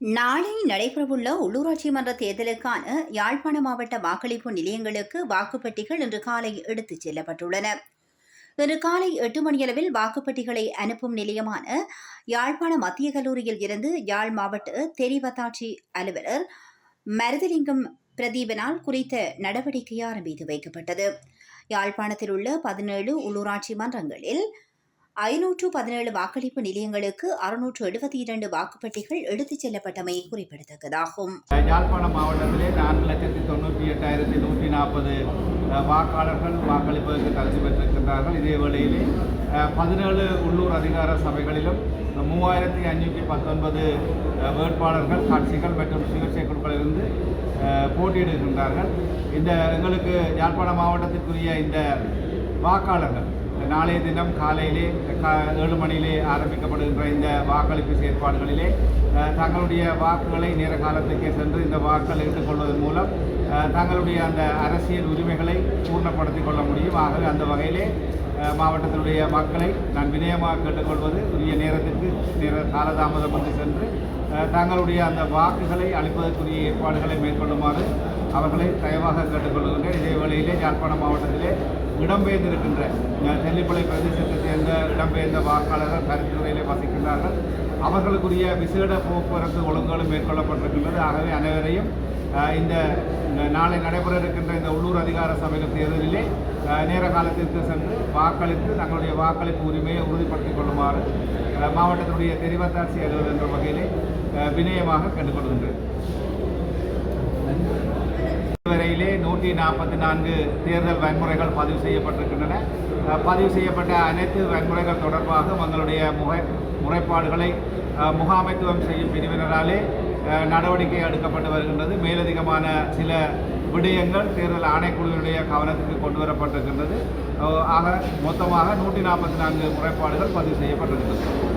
நாளை நடைபெறவுள்ள உள்ளூராட்சி மன்ற தேர்தலுக்கான யாழ்ப்பாண மாவட்ட வாக்களிப்பு நிலையங்களுக்கு வாக்குப்பெட்டிகள் இன்று காலை எடுத்துச் செல்லப்பட்டுள்ளன. இன்று காலை எட்டு மணியளவில் வாக்குப்பெட்டிகளை அனுப்பும் நிலையமான யாழ்ப்பாண மத்திய கல்லூரியில் இருந்து யாழ் மாவட்ட தெரிவத்தாட்சி அலுவலர் மருதலிங்கம் பிரதீபனால் குறித்த நடவடிக்கை ஆரம்பித்து வைக்கப்பட்டது. யாழ்ப்பாணத்தில் உள்ள பதினேழு உள்ளூராட்சி மன்றங்களில் ஐநூற்று பதினேழு வாக்களிப்பு நிலையங்களுக்கு அறுநூற்று எழுபத்தி இரண்டு வாக்குப்பெட்டிகள் எடுத்துச் செல்லப்பட்டமை குறிப்பிடத்தக்கதாகும். யாழ்ப்பாணம் மாவட்டத்திலே நான்கு லட்சத்தி தொண்ணூற்றி எட்டாயிரத்தி நூற்றி நாற்பது வாக்காளர்கள் வாக்களிப்பதற்கு தகுதி பெற்றிருக்கின்றார்கள். இதே வேளையிலே பதினேழு உள்ளூர் அதிகார சபைகளிலும் மூவாயிரத்தி அஞ்சூற்றி பத்தொன்பது வேட்பாளர்கள் கட்சிகள் மற்றும் சிகிச்சை குழுக்களிலிருந்து போட்டியிடுகின்றார்கள். இந்த எங்களுக்கு யாழ்ப்பாணம் மாவட்டத்திற்குரிய இந்த வாக்காளர்கள் நாளைய தினம் காலையிலே கா ஏழு மணியிலே ஆரம்பிக்கப்படுகின்ற இந்த வாக்களிப்பு செயற்பாடுகளிலே தங்களுடைய வாக்குகளை நேர காலத்துக்கே சென்று இந்த வாக்கள் எடுத்துக்கொள்வதன் மூலம் தங்களுடைய அந்த அரசியல் உரிமைகளை பூர்ணப்படுத்திக் கொள்ள முடியும். ஆகவே அந்த வகையிலே மாவட்டத்தினுடைய மக்களை நான் வினயமாக கேட்டுக்கொள்வது உரிய நேரத்திற்கு நேர காலதாமதமின்றி சென்று தங்களுடைய அந்த வாக்குகளை அளிப்பதற்குரிய ஏற்பாடுகளை மேற்கொள்ளுமாறு அவர்களை தயவாக கேட்டுக்கொள்கின்றேன். இதே வேளையிலே யாழ்ப்பாணம் மாவட்டத்திலே இடம்பெயர்ந்திருக்கின்ற அஹ், பிரதேசத்தை சேர்ந்த இடம்பெயர்ந்த வாக்காளர்கள் கருத்துறையிலே வசிக்கின்றார்கள். அவர்களுக்குரிய விசேட போக்குவரத்து ஒழுங்குகளும் மேற்கொள்ளப்பட்டிருக்கின்றது. ஆகவே அனைவரையும் இந்த நாளை நடைபெற இருக்கின்ற இந்த உள்ளூர் அதிகார சபைகள் தேர்தலிலே நேர காலத்திற்கு சென்று வாக்களித்து தங்களுடைய வாக்களிப்பு உரிமையை உறுதிப்படுத்திக் கொள்ளுமாறு மாவட்டத்தினுடைய தெரிவத்தாட்சி அலுவலர் என்ற வகையிலே வினயமாக கேட்டுக்கொள்கின்றேன். வரையிலே நூற்றி நாற்பத்தி நான்கு தேர்தல் வன்முறைகள் பதிவு செய்யப்பட்டிருக்கின்றன. பதிவு செய்யப்பட்ட அனைத்து வன்முறைகள் தொடர்பாக எங்களுடைய முக முறைப்பாடுகளை முகாமைத்துவம் செய்யும் பிரிவினராலே நடவடிக்கை எடுக்கப்பட்டு வருகின்றது. மேலதிகமான சில விடயங்கள் தேர்தல் ஆணைக்குழுவினுடைய கவனத்துக்கு கொண்டு வரப்பட்டிருக்கின்றது. ஆக மொத்தமாக நூற்றி நாற்பத்தி நான்கு முறைப்பாடுகள் பதிவு செய்யப்பட்டிருக்கின்றன